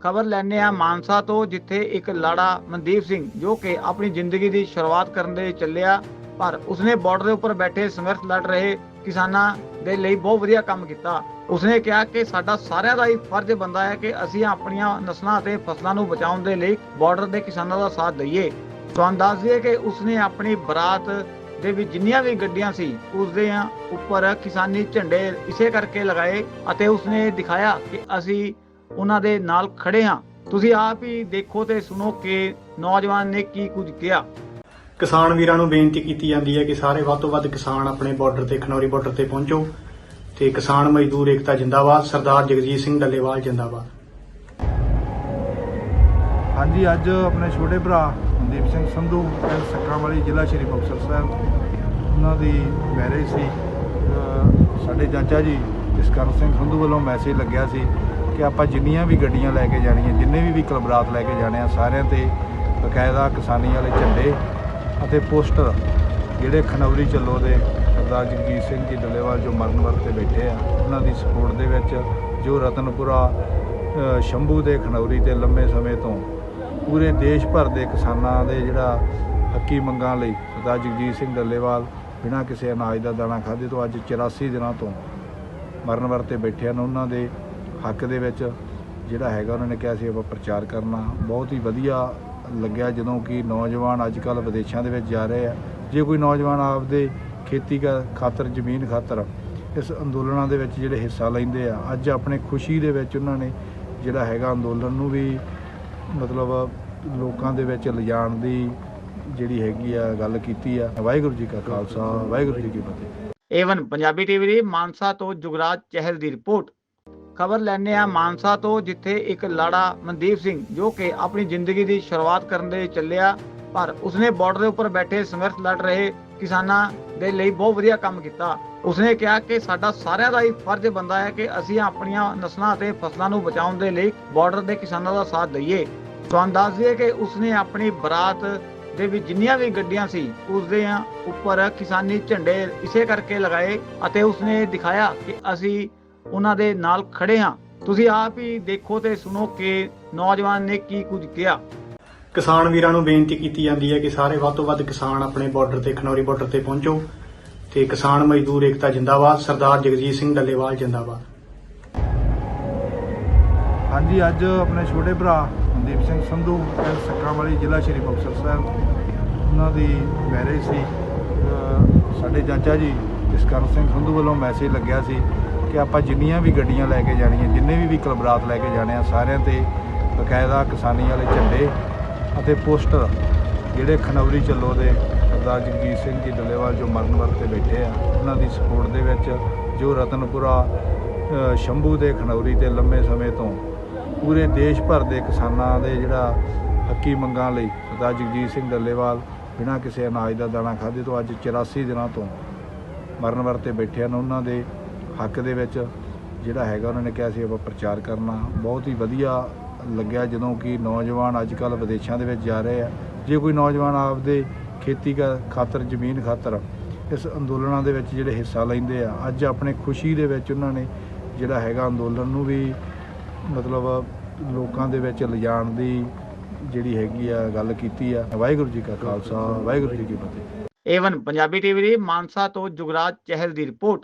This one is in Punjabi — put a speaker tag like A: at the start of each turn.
A: ਖਬਰ ਲੈਣੇ ਆ ਮਾਨਸਾ ਤੋਂ, ਜਿੱਥੇ ਇੱਕ ਲਾੜਾ ਮਨਦੀਪ ਸਿੰਘ, ਜੋ ਕਿ ਆਪਣੀ ਜ਼ਿੰਦਗੀ ਦੀ ਸ਼ੁਰੂਆਤ ਕਰਨ ਦੇ ਚੱਲਿਆ, ਪਰ ਉਸਨੇ ਬਾਰਡਰ ਦੇ ਉੱਪਰ ਬੈਠੇ ਸੰਘਰਸ਼ ਲੜ ਰਹੇ ਕਿਸਾਨਾਂ ਦੇ ਲਈ ਬਹੁਤ ਵਧੀਆ ਕੰਮ ਕੀਤਾ। ਉਸਨੇ ਕਿਹਾ ਕਿ ਸਾਡਾ ਸਾਰਿਆਂ ਦਾ ਹੀ ਫਰਜ਼ ਬੰਦਾ ਹੈ ਕਿ ਅਸੀਂ ਆਪਣੀਆਂ ਨਸਲਾਂ ਅਤੇ ਫਸਲਾਂ ਨੂੰ ਬਚਾਉਣ ਦੇ ਲਈ ਬਾਰਡਰ ਦੇ ਕਿਸਾਨਾਂ ਦਾ ਸਾਥ ਦਈਏ। ਤੁਹਾਨੂੰ ਦੱਸ ਦਈਏ ਕਿ ਉਸਨੇ ਆਪਣੀ ਬਰਾਤ ਦੇ ਵਿੱਚ ਜਿੰਨੀਆਂ ਵੀ ਗੱਡੀਆਂ ਸੀ ਉਸ ਦੇ ਉੱਪਰ ਕਿਸਾਨੀ ਝੰਡੇ ਇਸੇ ਕਰਕੇ ਲਗਾਏ ਅਤੇ ਉਸਨੇ ਦਿਖਾਇਆ ਕਿ ਅਸੀਂ ਉਹਨਾਂ ਦੇ ਨਾਲ ਖੜੇ ਹਾਂ। ਤੁਸੀਂ ਆਪ ਹੀ ਦੇਖੋ ਤੇ ਸੁਣੋ ਕਿ ਨੌਜਵਾਨ ਨੇ ਕੀ ਕੁਝ ਕਿਹਾ।
B: ਕਿਸਾਨ ਵੀਰਾਂ ਨੂੰ ਬੇਨਤੀ ਕੀਤੀ ਜਾਂਦੀ ਹੈ ਕਿ ਸਾਰੇ ਵੱਧ ਤੋਂ ਵੱਧ ਕਿਸਾਨ ਆਪਣੇ ਬਾਰਡਰ ਤੇ ਖਨੌਰੀ ਬਾਰਡਰ ਤੇ ਪਹੁੰਚੋ ਤੇ ਕਿਸਾਨ ਮਜ਼ਦੂਰ ਏਕਤਾ ਜਿੰਦਾਬਾਦ ਸਰਦਾਰ ਜਗਜੀਤ ਸਿੰਘ ਡੱਲੇਵਾਲ ਜਿੰਦਾਬਾਦ।
C: ਹਾਂਜੀ ਅੱਜ ਆਪਣੇ ਛੋਟੇ ਭਰਾ ਮਨਦੀਪ ਸਿੰਘ ਸੰਧੂ ਪਿੰਡ ਸੱਕਾਂ ਵਾਲੀ ਜ਼ਿਲ੍ਹਾ ਸ਼੍ਰੀ ਮੁਕਤਸਰ ਸਾਹਿਬ ਉਹਨਾਂ ਦੀ ਮੈਰਿਜ ਸੀ। ਸਾਡੇ ਚਾਚਾ ਜੀ ਜਸਕਰਨ ਸਿੰਘ ਸੰਧੂ ਵੱਲੋਂ ਮੈਸੇਜ ਲੱਗਿਆ ਸੀ ਕਿ ਆਪਾਂ ਜਿੰਨੀਆਂ ਵੀ ਗੱਡੀਆਂ ਲੈ ਕੇ ਜਾਣੀਆਂ, ਜਿੰਨੇ ਵੀ ਵਹੀਕਲ ਬਰਾਤ ਲੈ ਕੇ ਜਾਣੇ ਆ, ਸਾਰਿਆਂ ਤੇ ਬਕਾਇਦਾ ਕਿਸਾਨੀ ਵਾਲੇ ਝੰਡੇ ਅਤੇ ਪੋਸਟਰ ਜਿਹੜੇ ਖਨੌਰੀ ਚੱਲੋ ਦੇ ਸਰਦਾਰ ਜਗਜੀਤ ਸਿੰਘ ਜੀ ਡੱਲੇਵਾਲ ਜੋ ਮਰਨ ਵਰਤੇ ਬੈਠੇ ਆ, ਉਹਨਾਂ ਦੀ ਸਪੋਰਟ ਦੇ ਵਿੱਚ ਜੋ ਰਤਨਪੁਰਾ ਸ਼ੰਭੂ ਦੇ ਖਨੌਰੀ ਤੇ ਲੰਮੇ ਸਮੇਂ ਤੋਂ ਪੂਰੇ ਦੇਸ਼ ਭਰ ਦੇ ਕਿਸਾਨਾਂ ਦੇ ਜਿਹੜਾ ਹੱਕੀ ਮੰਗਾਂ ਲਈ ਸਰਦਾਰ ਜਗਜੀਤ ਸਿੰਘ ਡੱਲੇਵਾਲ ਬਿਨਾਂ ਕਿਸੇ ਅਨਾਜ ਦਾ ਦਾਣਾ ਖਾਧੇ ਤੋਂ ਅੱਜ 84 ਦਿਨਾਂ ਤੋਂ ਮਰਨ ਵਰਤੇ ਬੈਠੇ ਹਨ। ਉਹਨਾਂ ਦੇ ਹੱਕ ਦੇ ਵਿੱਚ ਜਿਹੜਾ ਹੈਗਾ ਉਹਨਾਂ ਨੇ ਕਿਹਾ ਸੀ ਆਪਾਂ ਪ੍ਰਚਾਰ ਕਰਨਾ। ਬਹੁਤ ਹੀ ਵਧੀਆ ਲੱਗਿਆ ਜਦੋਂ ਕਿ ਨੌਜਵਾਨ ਅੱਜ ਕੱਲ੍ਹ ਵਿਦੇਸ਼ਾਂ ਦੇ ਵਿੱਚ ਜਾ ਰਹੇ ਆ। ਜੇ ਕੋਈ ਨੌਜਵਾਨ ਆਪਦੇ ਖੇਤੀ ਕਾ- ਖਾਤਰ, ਜ਼ਮੀਨ ਖਾਤਰ ਇਸ ਅੰਦੋਲਨਾਂ ਦੇ ਵਿੱਚ ਜਿਹੜੇ ਹਿੱਸਾ ਲੈਂਦੇ ਆ, ਅੱਜ ਆਪਣੇ ਖੁਸ਼ੀ ਦੇ ਵਿੱਚ ਉਹਨਾਂ ਨੇ ਜਿਹੜਾ ਹੈਗਾ ਅੰਦੋਲਨ ਨੂੰ ਵੀ ਮਤਲਬ ਲੋਕਾਂ ਦੇ ਵਿੱਚ ਲਿਜਾਣ ਦੀ ਜਿਹੜੀ ਹੈਗੀ ਆ ਗੱਲ ਕੀਤੀ ਆ। ਵਾਹਿਗੁਰੂ ਜੀ ਕਾ ਖਾਲਸਾ, ਵਾਹਿਗੁਰੂ ਜੀ ਕੀ ਫਤਿਹ।
A: ਏਵਨ ਪੰਜਾਬੀ ਟੀਵੀ ਦੀ ਮਾਨਸਾ ਤੋਂ ਜੁਗਰਾਜ ਚਹਿਲ ਦੀ ਰਿਪੋਰਟ। ਖਬਰ ਲੈਣੇ ਆ ਮਾਨਸਾ ਤੋਂ, ਜਿੱਥੇ ਇੱਕ ਲਾੜਾ ਮਨਦੀਪ ਸਿੰਘ, ਜੋ ਕਿ ਆਪਣੀ ਜ਼ਿੰਦਗੀ ਦੀ ਸ਼ੁਰੂਆਤ ਕਰਨ ਦੇ ਚੱਲਿਆ, ਪਰ ਉਸਨੇ ਬਾਰਡਰ ਦੇ ਉੱਪਰ ਬੈਠੇ ਸੰਘਰਸ਼ ਲੜ ਰਹੇ ਕਿਸਾਨਾਂ ਦੇ ਲਈ ਬਹੁਤ ਵਧੀਆ ਕੰਮ ਕੀਤਾ। ਉਸਨੇ ਕਿਹਾ ਕਿ ਸਾਡਾ ਸਾਰਿਆਂ ਦਾ ਹੀ ਫਰਜ਼ ਬੰਦਾ ਹੈ ਕਿ ਅਸੀਂ ਆਪਣੀਆਂ ਨਸਲਾਂ ਅਤੇ ਫਸਲਾਂ ਨੂੰ ਬਚਾਉਣ ਦੇ ਲਈ ਬਾਰਡਰ ਦੇ ਕਿਸਾਨਾਂ ਦਾ ਸਾਥ ਦਈਏ। ਤੁਹਾਨੂੰ ਦੱਸ ਦਈਏ ਕਿ ਉਸਨੇ ਆਪਣੀ ਬਰਾਤ ਦੇ ਵਿੱਚ ਜਿੰਨੀਆਂ ਵੀ ਗੱਡੀਆਂ ਸੀ ਉਸ ਦੇ ਉੱਪਰ ਕਿਸਾਨੀ ਝੰਡੇ ਇਸੇ ਕਰਕੇ ਲਗਾਏ ਅਤੇ ਉਸਨੇ ਦਿਖਾਇਆ ਕਿ ਅਸੀਂ ਉਹਨਾਂ ਦੇ ਨਾਲ ਖੜੇ ਹਾਂ। ਤੁਸੀਂ ਆਪ ਹੀ ਦੇਖੋ ਤੇ ਸੁਣੋ ਕਿ ਨੌਜਵਾਨ ਨੇ ਕੀ ਕੁਝ ਕਿਹਾ।
B: ਕਿਸਾਨ ਵੀਰਾਂ ਨੂੰ ਬੇਨਤੀ ਕੀਤੀ ਜਾਂਦੀ ਹੈ ਕਿ ਸਾਰੇ ਵੱਧ ਤੋਂ ਵੱਧ ਕਿਸਾਨ ਆਪਣੇ ਬਾਰਡਰ ਤੇ ਖਨੌਰੀ ਬਾਰਡਰ ਤੇ ਪਹੁੰਚੋ ਤੇ ਕਿਸਾਨ ਮਜ਼ਦੂਰ ਏਕਤਾ ਜਿੰਦਾਬਾਦ ਸਰਦਾਰ ਜਗਜੀਤ ਸਿੰਘ ਡੱਲੇਵਾਲ ਜਿੰਦਾਬਾਦ।
C: ਹਾਂਜੀ ਅੱਜ ਆਪਣੇ ਛੋਟੇ ਭਰਾ ਮਨਦੀਪ ਸਿੰਘ ਸੰਧੂ ਪਿੰਡ ਸੱਕਾਂ ਵਾਲੀ ਜ਼ਿਲ੍ਹਾ ਸ਼੍ਰੀ ਮੁਕਤਸਰ ਸਾਹਿਬ ਉਹਨਾਂ ਦੀ ਮੈਰਿਜ ਸੀ। ਸਾਡੇ ਚਾਚਾ ਜੀ ਜਸਕਰਨ ਸਿੰਘ ਸੰਧੂ ਵੱਲੋਂ ਮੈਸੇਜ ਲੱਗਿਆ ਸੀ ਕਿ ਆਪਾਂ ਜਿੰਨੀਆਂ ਵੀ ਗੱਡੀਆਂ ਲੈ ਕੇ ਜਾਣੀਆਂ, ਜਿੰਨੇ ਵੀ ਵਹੀਕਲ ਬਰਾਤ ਲੈ ਕੇ ਜਾਣੇ ਆ, ਸਾਰਿਆਂ ਤੇ ਬਕਾਇਦਾ ਕਿਸਾਨੀ ਵਾਲੇ ਝੰਡੇ ਅਤੇ ਪੋਸਟਰ ਜਿਹੜੇ ਖਨੌਰੀ ਚੱਲੋ ਦੇ ਸਰਦਾਰ ਜਗਜੀਤ ਸਿੰਘ ਜੀ ਡੱਲੇਵਾਲ ਜੋ ਮਰਨ ਵਰਤੇ ਬੈਠੇ ਆ, ਉਹਨਾਂ ਦੀ ਸਪੋਰਟ ਦੇ ਵਿੱਚ ਜੋ ਰਤਨਪੁਰਾ ਸ਼ੰਭੂ ਦੇ ਖਨੌਰੀ ਤੇ ਲੰਮੇ ਸਮੇਂ ਤੋਂ ਪੂਰੇ ਦੇਸ਼ ਭਰ ਦੇ ਕਿਸਾਨਾਂ ਦੇ ਜਿਹੜਾ ਹੱਕੀ ਮੰਗਾਂ ਲਈ ਸਰਦਾਰ ਜਗਜੀਤ ਸਿੰਘ ਡੱਲੇਵਾਲ ਬਿਨਾਂ ਕਿਸੇ ਅਨਾਜ ਦਾ ਦਾਣਾ ਖਾਧੇ ਤੋਂ ਅੱਜ 84 ਦਿਨਾਂ ਤੋਂ ਮਰਨ ਵਰਤੇ ਬੈਠੇ ਹਨ। ਉਹਨਾਂ ਦੇ ਹੱਕ ਦੇ ਵਿੱਚ ਜਿਹੜਾ ਹੈਗਾ, ਉਹਨਾਂ ਨੇ ਕਿਹਾ ਸੀ ਆਪਾਂ ਪ੍ਰਚਾਰ ਕਰਨਾ। ਬਹੁਤ ਹੀ ਵਧੀਆ ਲੱਗਿਆ ਜਦੋਂ ਕਿ ਨੌਜਵਾਨ ਅੱਜ ਕੱਲ੍ਹ ਵਿਦੇਸ਼ਾਂ ਦੇ ਵਿੱਚ ਜਾ ਰਹੇ ਆ। ਜੇ ਕੋਈ ਨੌਜਵਾਨ ਆਪਦੇ ਖੇਤੀ ਕਾ- ਖਾਤਰ, ਜ਼ਮੀਨ ਖਾਤਰ ਇਸ ਅੰਦੋਲਨਾਂ ਦੇ ਵਿੱਚ ਜਿਹੜੇ ਹਿੱਸਾ ਲੈਂਦੇ ਆ, ਅੱਜ ਆਪਣੇ ਖੁਸ਼ੀ ਦੇ ਵਿੱਚ ਉਹਨਾਂ ਨੇ ਜਿਹੜਾ ਹੈਗਾ ਅੰਦੋਲਨ ਨੂੰ ਵੀ ਮਤਲਬ ਲੋਕਾਂ ਦੇ ਵਿੱਚ ਲਿਜਾਣ ਦੀ ਜਿਹੜੀ ਹੈਗੀ ਆ, ਗੱਲ ਕੀਤੀ ਆ। ਵਾਹਿਗੁਰੂ ਜੀ ਕਾ ਖਾਲਸਾ, ਵਾਹਿਗੁਰੂ ਜੀ ਕੀ ਫਤਿਹ।
A: ਏਵਨ ਪੰਜਾਬੀ ਟੀਵੀ ਦੀ ਮਾਨਸਾ ਤੋਂ ਜੁਗਰਾਜ ਚਹਿਲ ਦੀ ਰਿਪੋਰਟ।